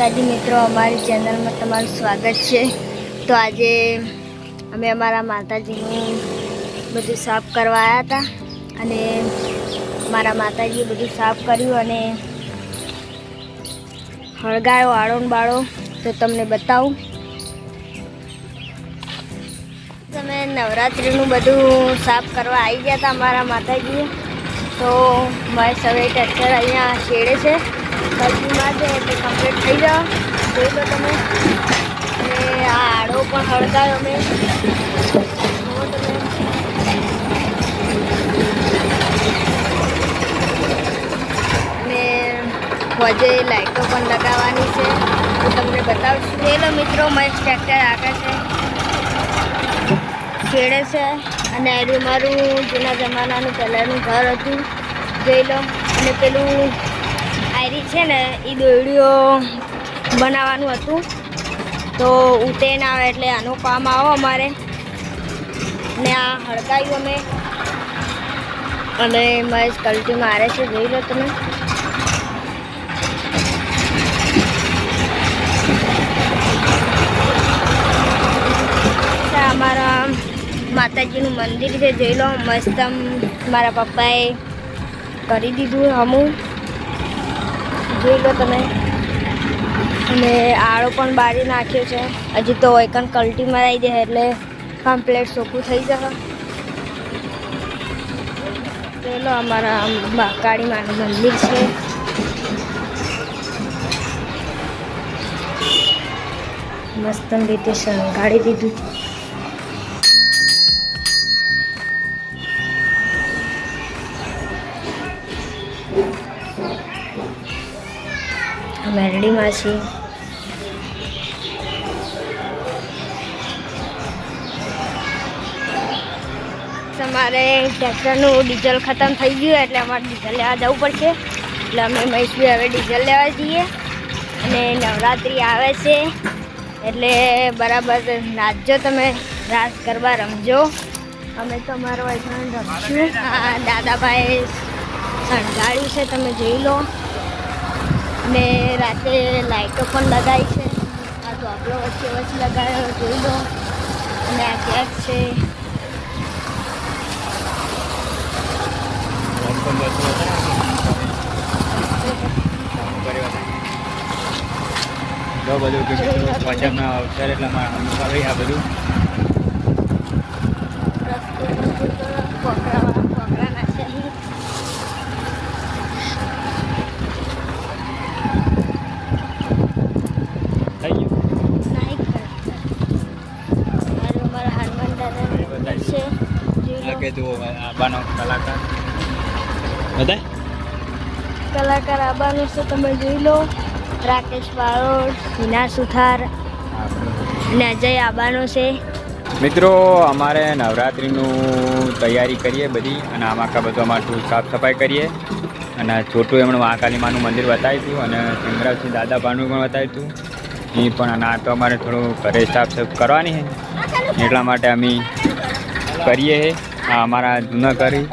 માતાજી મિત્રો, અમારી ચેનલમાં તમારું સ્વાગત છે. તો આજે અમે અમારા માતાજીનું બધું સાફ કરવા આવ્યા હતા અને મારા માતાજીએ બધું સાફ કર્યું અને હળગાયો આળો બાળો, તો તમને બતાવું. તમે નવરાત્રિનું બધું સાફ કરવા આવી ગયા હતા અમારા માતાજીએ. તો મારે સવે ટ્રેક્ટર અહીંયા શેડે છે. કલ્પીમાં છે એટલે કમ્પ્લીટ થઈ જાઓ. જોઈ લો તમે. અને આ આડો પણ હળગાયો અમે વજે લાઈટો પણ લગાવવાની છે. હું તમને બતાવશું. જોઈ લો મિત્રો મહેશ ટ્રેક્ટર આગળ છે. છેડે છે. અને એનું મારું જૂના જમાનાનું પહેલાંનું ઘર હતું. જોઈ લો. અને પેલું આયરી છે ને એ દોરડીઓ બનાવવાનું હતું. તો ઉતે ના આવે એટલે આનું કામ આવો અમારે. ને આ હડકાયું અમે. અને મહેશ કલ્ટી મારે છે, જોઈ લો તમે. અમારા માતાજીનું મંદિર છે, જોઈ લો. મસ્ત મારા પપ્પાએ કરી દીધું હમું. જોઈ લો તમે. અને આળો પણ બારી નાખ્યો છે. હજી તો એકન કલ્ટી મરાવી દે એટલે કમ્પ્લેટ ચોખ્ખું થઈ જશે. જોઈ અમારા મા- કાળી માનું મંદિર છે. મસ્ત રીતે શણગાડી દીધું. મેરડીમાં માછી તમારે ટ્રેક્ટરનું ડીઝલ ખતમ થઈ ગયું એટલે અમારે ડીઝલ લેવા જવું પડશે. એટલે અમે મહેશભાઈ હવે ડીઝલ લેવા જઈએ. અને નવરાત્રિ આવે છે. એટલે બરાબર નાચજો તમે, રાસ ગરબા રમજો. અમે તો અમારો રમશું. દાદાભાઈ શણગાર્યું છે, તમે જોઈ લો. ને રાતે લાઈટો પણ લગાવી છે. આ ધોબલો વચ્ચે વચ્ચે લગાવ્યો જોઈ લો. અને આ કેક છે. બધું કે અવસર એટલે મારા આ બધું કોકરા કોકરા નાખે અહીં. થઈ ગયું નાઈ કરતા. મારું અમારા હનુમાન દાદાનું મંદિર છે. કે જુઓ આબાનો કલાકાર. બધા કલાકાર આબાનો છે તમે જોઈ લો. રાકેશ બારોટ હિના સુથાર અને અજય આબાનો છે. મિત્રો અમારે નવરાત્રિનું તૈયારી કરીએ બધી અને આમાં કા બધું અમારું સાફ સફાઈ કરીએ. અને છોટું એમણે મહાકાલી માનું મંદિર બતાવ્યું હતું અને સિંગરાજસિંહ દાદા ભાનું પણ બતાવ્યું હતું. એ પણ અને આ તો અમારે થોડું ઘરે સાફ સફ કરવાની છે. એટલા માટે અમે કરીએ છે આ અમારા જૂના કરી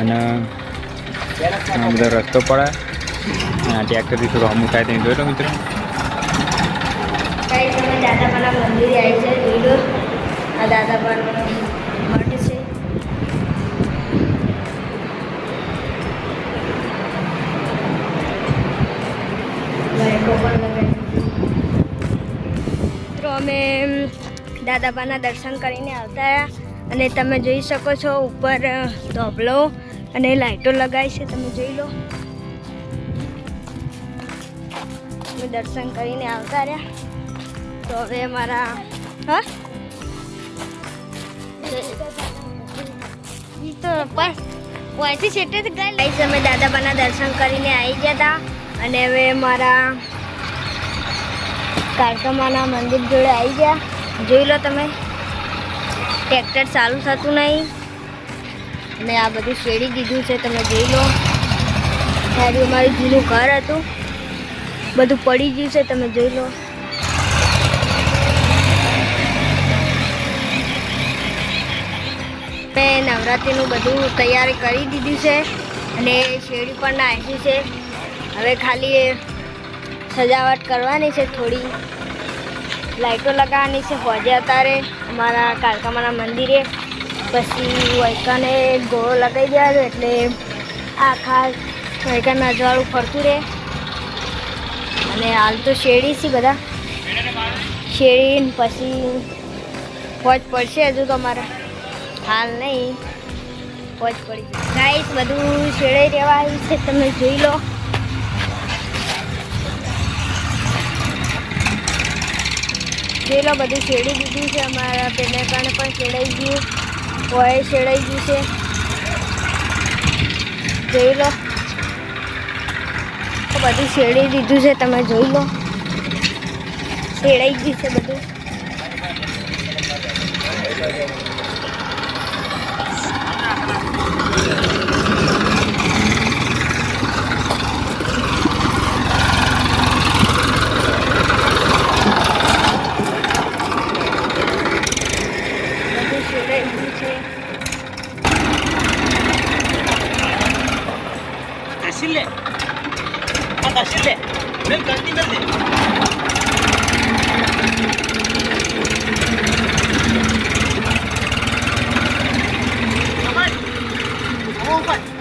અને આ બધો રસ્તો પડે. અને આ ટ્રેક્ટરથી થોડું અમુક થાય ત્યાં જોઈ લો મિત્રો. તમે દાદાપાના મંદિરે આવી છે જોઈ લો. આ દાદાપાનો મઠ છે. લાઈટો પણ લગાવી મિત્રો અમે દાદાપાના દર્શન કરીને આવતા રહ્યા. અને તમે જોઈ શકો છો ઉપર ધોબલો અને લાઈટો લગાવી છે. તમે જોઈ લો. અમે દર્શન કરીને આવતા રહ્યા. તો હવે અમારા, હા? પણ વાંચી જ ગઈ અમે દાદાબાના દર્શન કરીને આવી ગયા હતા અને હવે મારા કારકમાના મંદિર જોડે આવી ગયા. જોઈ લો તમે. ટ્રેક્ટર ચાલુ થતું નહીં. અને આ બધું શેડી દીધું છે, તમે જોઈ લો. ત્યારે અમારું જૂનું ઘર હતું. બધું પડી ગયું છે, તમે જોઈ લો. મેં નવરાત્રિનું બધું તૈયારી કરી દીધું છે અને શેરડી પણ નાખી છે. હવે ખાલી સજાવટ કરવાની છે થોડી. લાઈટો લગાવવાની છે. હોજે અત્યારે અમારા કાળકામાના મંદિરે. પછી વૈકાને ગોળો લગાવી દેવાનો એટલે આખા વૈકાન અજવાળું ફરતું રહે. અને હાલ તો શેરડી છે બધા. શેરડી પછી ફોજ પડશે હજુ તો અમારા. હાલ નહીં. ફોજ પડી ગાઈસ, બધું શેરડી રહેવા આવ્યું છે. તમે જોઈ લો. જોઈ લો બધું શેડી દીધું છે અમારા પેલા કારણે પણ શેડાઈ ગયું. હોય શેડાઈ ગયું છે. જોઈ લો. બધું શેરડી દીધું છે, તમે જોઈ લો. શેડાઈ ગયું છે બધું શેડાઈ ગયું છે Decirle. A decirle. Ven, Canti, vente.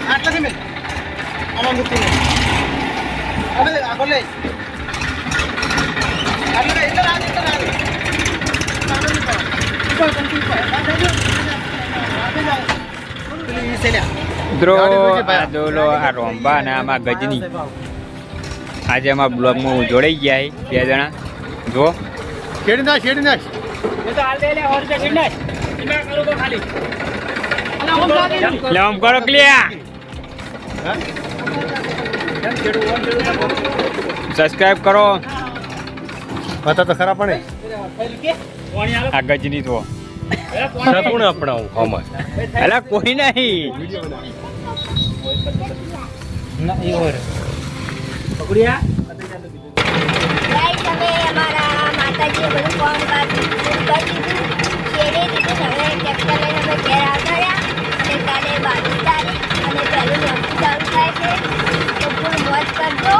આટલાથી મેં આમાં મૂકી દે હવે આગળ લઈ આગળ લઈ એટલે રાજ એટલે રાજ સામે નહીં પડો મિત્રો જોજે આ રોંબા અને આમાં ગજની. આજે અમારા બ્લોગમાં જોડાઈ ગયા બે જણા. જો. શેડી નાખ શેડી નાખ લે કરો ક્લિયા સબસ્ક્રાઇબ કરો હતા તો ખરા પણ આ ગજની તો. કોણ અપનાવું? અલા કોઈ નહીં. ના, એ ઓર. પકડ્યા? ગાઈસ અમે અમારા માતાજીએ બધું કામ કાજ કરી દીધું, કેરે દીધું. હવે ટ્રેક્ટર લઈને અમે આવ્યા અને કાલે બાવીસ તારીખ અને પહેલું નોકરી ચાલુ છે. તો ફૂલ મોજ કરજો.